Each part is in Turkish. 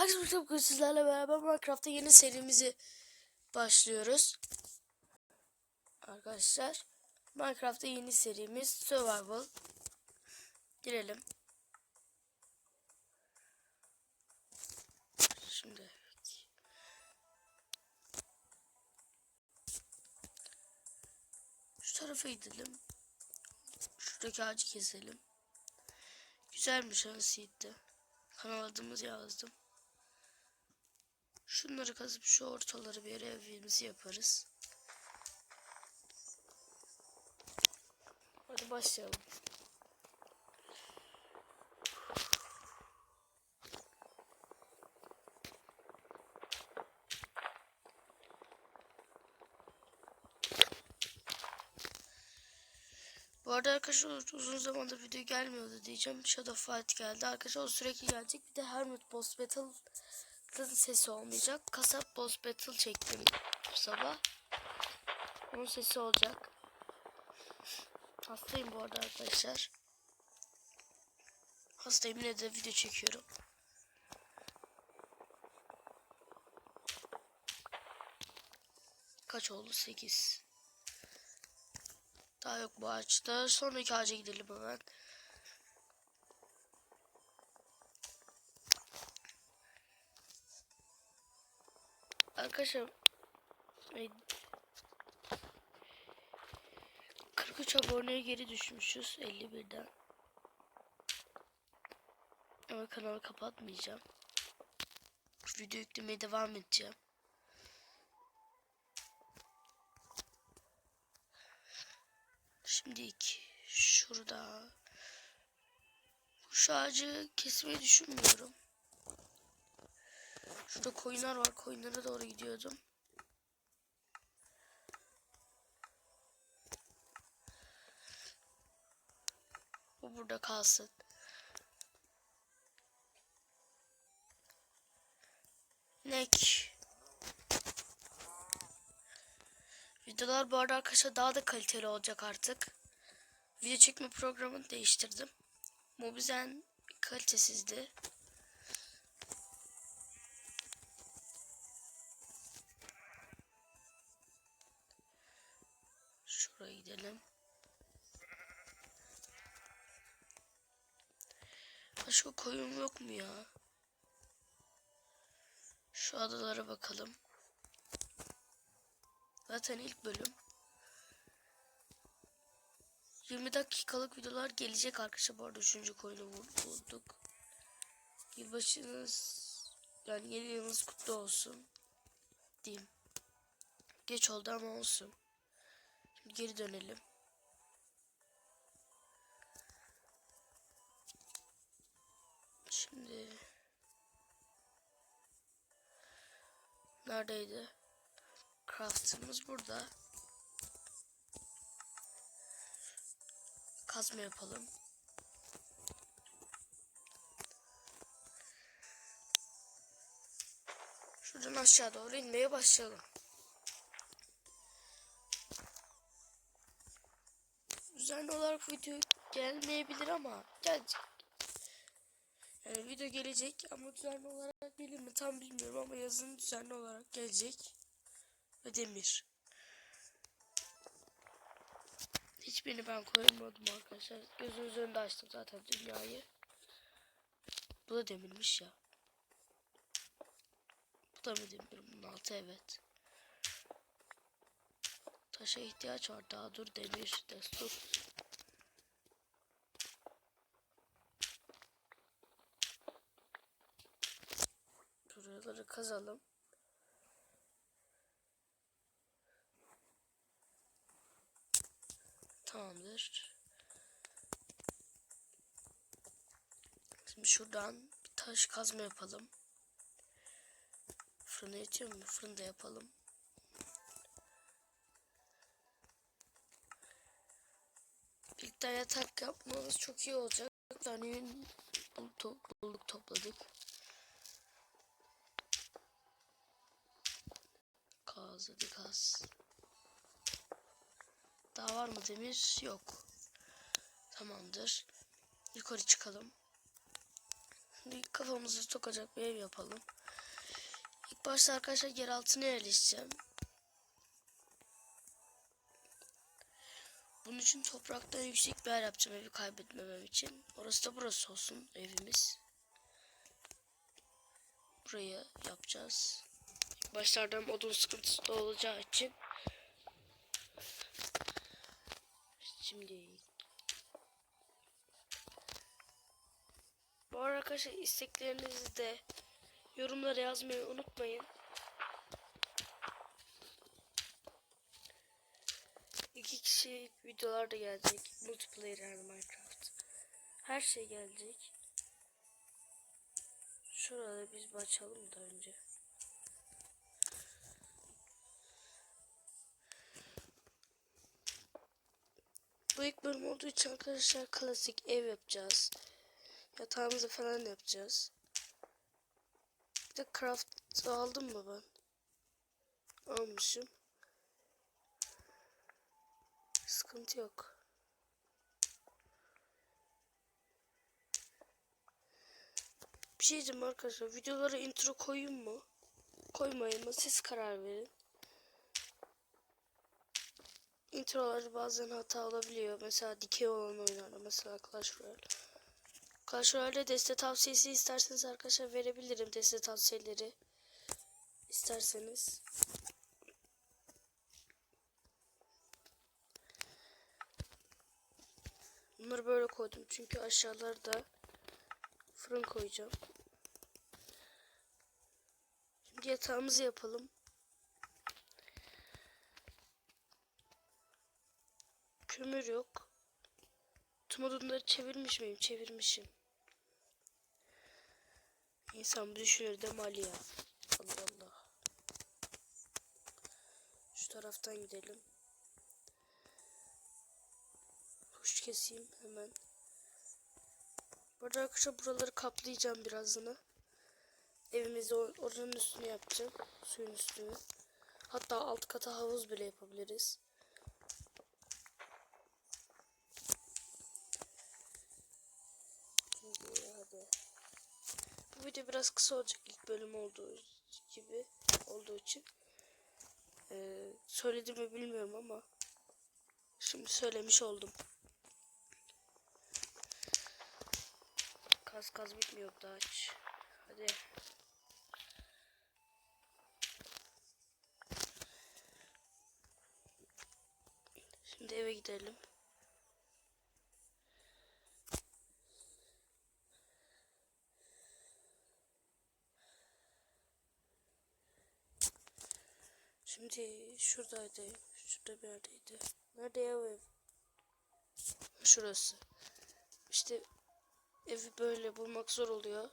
Herkese merhaba sizlerle beraber Minecraft'ta yeni serimizi başlıyoruz. Arkadaşlar Minecraft'ta yeni serimiz Survival. Girelim. Şimdi şu tarafa gidelim. Şuradaki ağacı keselim. Güzelmiş anasıydı. Kanal adımızı yazdım. Şunları kazıp şu ortaları bir evimizi yaparız. Hadi başlayalım. Bu arada arkadaşlar uzun zamandır video gelmiyordu diyeceğim. Shadow Fight geldi. Arkadaşlar o sürekli gelecek. Bir de Hermit Boss Battle'ın sesi olmayacak. Kasap Boss Battle çektim bu sabah. Onun sesi olacak. Hastayım bu arada arkadaşlar. Hastayım yine de video çekiyorum. Kaç oldu? 8. Daha yok bu ağaçta. Sonraki ağaca gidelim hemen. Arkadaşlar e, 43 aboneye geri düşmüşüz 51'den. Ama kanalı kapatmayacağım. Video yüklemeye devam edeceğim. Şimdilik şurada şu ağacı kesmeyi düşünmüyorum. Şurada koyunlar var. Koyunlara doğru gidiyordum. Bu burada kalsın. Nek. Videolar bu arada arkadaşlar daha da kaliteli olacak artık. Video çekme programını değiştirdim. Mobizen kalitesizdi. Başka koyun yok mu ya? Şu adalara bakalım. Zaten ilk bölüm. 20 dakikalık videolar gelecek arkadaşlar. Bu arada 3. koyunu bulduk. Yılbaşınız yani yeni yılınız kutlu olsun. Diyeyim. Geç oldu ama olsun. Şimdi geri dönelim. Şimdi neredeydi? Craft'ımız burada. Kazma yapalım. Şuradan aşağı doğru inmeye başlayalım. Düzenli olarak video gelmeyebilir ama gelecek. Yani video gelecek ama düzenli olarak gelir mi tam bilmiyorum ama yazın düzenli olarak gelecek. Ve demir. Hiçbirini ben koymadım arkadaşlar. Gözünüz önünde açtım zaten dünyayı. Bu da demirmiş ya. Bu da mı demir? Bunun altı evet. Taşa ihtiyaç var. Daha dur demir. Destur. Buraları kazalım. Tamamdır. Şimdi şuradan bir taş kazma yapalım. Fırına yetiyor mu? Fırında yapalım. Birlikte yatak yapmamız çok iyi olacak. Yani bulduk topladık. Kaz hadi kaz. Daha var mı demir? Yok. Tamamdır. Yukarı çıkalım. Şimdi kafamızı sokacak bir ev yapalım. İlk başta arkadaşlar yer altına yerleşeceğim. Bunun için topraktan yüksek bir yer yapacağım evi kaybetmemem için. Orası da burası olsun evimiz. Burayı yapacağız. Başlardan odun sıkıntısı da olacağı için. Şimdi Bu arkadaşlar isteklerinizi de yorumlara yazmayı unutmayın. İki kişilik videolar da gelecek. Multiplayer yani Minecraft. Her şey gelecek. Şurada biz açalım da önce. Bu ilk bölüm olduğu için arkadaşlar klasik ev yapacağız. Yatağımızı falan yapacağız. Bir de craft aldım mı ben? Almışım. Sıkıntı yok. Bir şey diyeceğim arkadaşlar. Videolara intro koyayım mı? Koymayayım mı? Siz karar verin. Introlar bazen hata olabiliyor. Mesela dikey olan oyunlarda. Mesela Clash Royale. Clash Royale'de deste tavsiyesi isterseniz arkadaşlar verebilirim. Deste tavsiyeleri. isterseniz. Bunları böyle koydum. Çünkü aşağılarda fırın koyacağım. Şimdi yatağımızı yapalım. Kömür yok. Tüm odunları çevirmiş miyim? Çevirmişim. İnsan düşünür de mali ya. Allah Allah. Şu taraftan gidelim. Kuş keseyim hemen. Burada arkadaşlar buraları kaplayacağım birazını. Evimizi or- oranın üstüne yapacağım. Suyun üstüne. Hatta alt kata havuz bile yapabiliriz. Şimdi hadi. Bu video biraz kısa olacak ilk bölüm olduğu gibi olduğu için. Ee, söyledim mi bilmiyorum ama şimdi söylemiş oldum. Kaz kaz bitmiyor daha hiç. Hadi. Şimdi eve gidelim. Şimdi şuradaydı. Şurada bir yerdeydi. Nerede ya ev? Şurası. İşte evi böyle bulmak zor oluyor.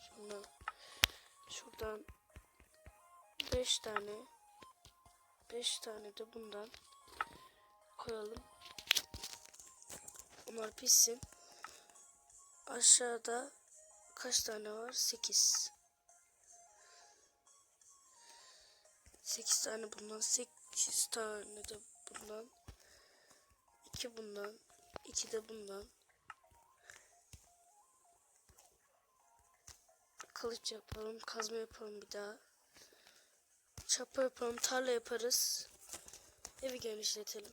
Şuradan, şuradan beş tane beş tane de bundan koyalım. Onlar pişsin. Aşağıda kaç tane var? Sekiz. 8 tane bundan 8 tane de bundan 2 bundan 2 de bundan. Kılıç yapalım kazma yapalım bir daha. Çapa yapalım tarla yaparız. Evi genişletelim.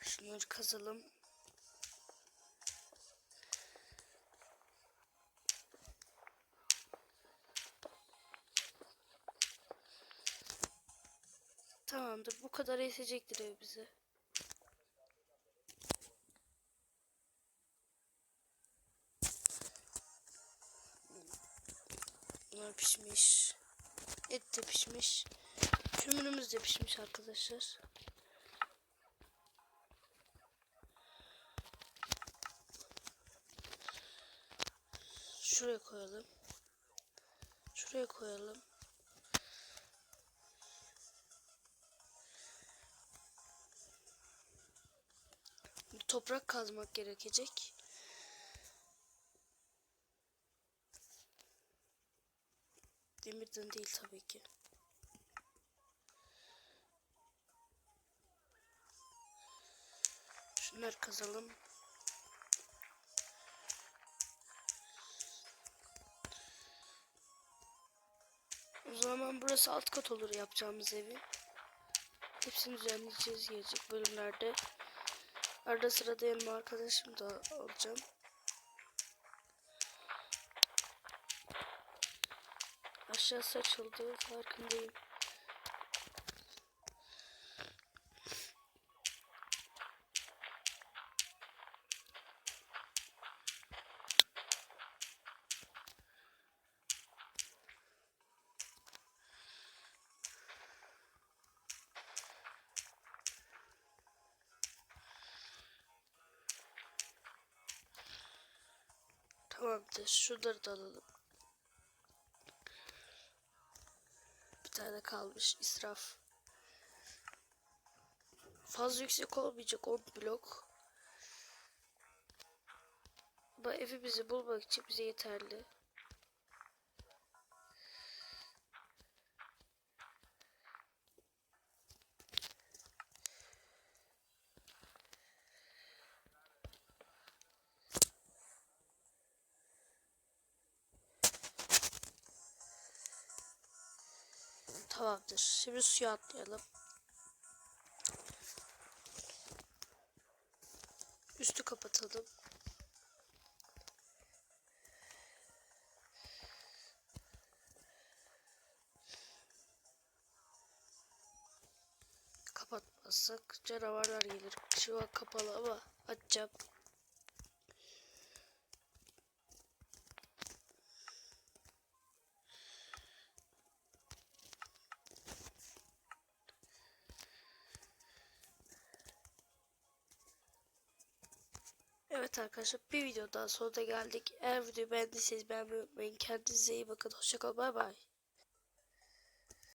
Şunları kazalım Tamamdır. Bu kadar yetecektir ev bize. Bunlar pişmiş. Et de pişmiş. Kömürümüz de pişmiş arkadaşlar. Şuraya koyalım. Şuraya koyalım. toprak kazmak gerekecek. Demirden değil tabii ki. Şunları kazalım. O zaman burası alt kat olur yapacağımız evi. Hepsini düzenleyeceğiz gelecek bölümlerde. Arada sırada yanıma arkadaşım da alacağım. Aşağısı açıldı farkındayım. Tamamdır. Şunları da alalım. Bir tane kalmış. israf. Fazla yüksek olmayacak 10 blok. Bu evi bizi bulmak için bize yeterli. Tamamdır. Şimdi suya atlayalım. Üstü kapatalım. Kapatmazsak canavarlar gelir. Şu an kapalı ama açacağım. Evet arkadaşlar bir video daha sonuna geldik. Eğer videoyu beğendiyseniz beğenmeyi unutmayın. Kendinize iyi bakın. Hoşçakalın. Bay bay.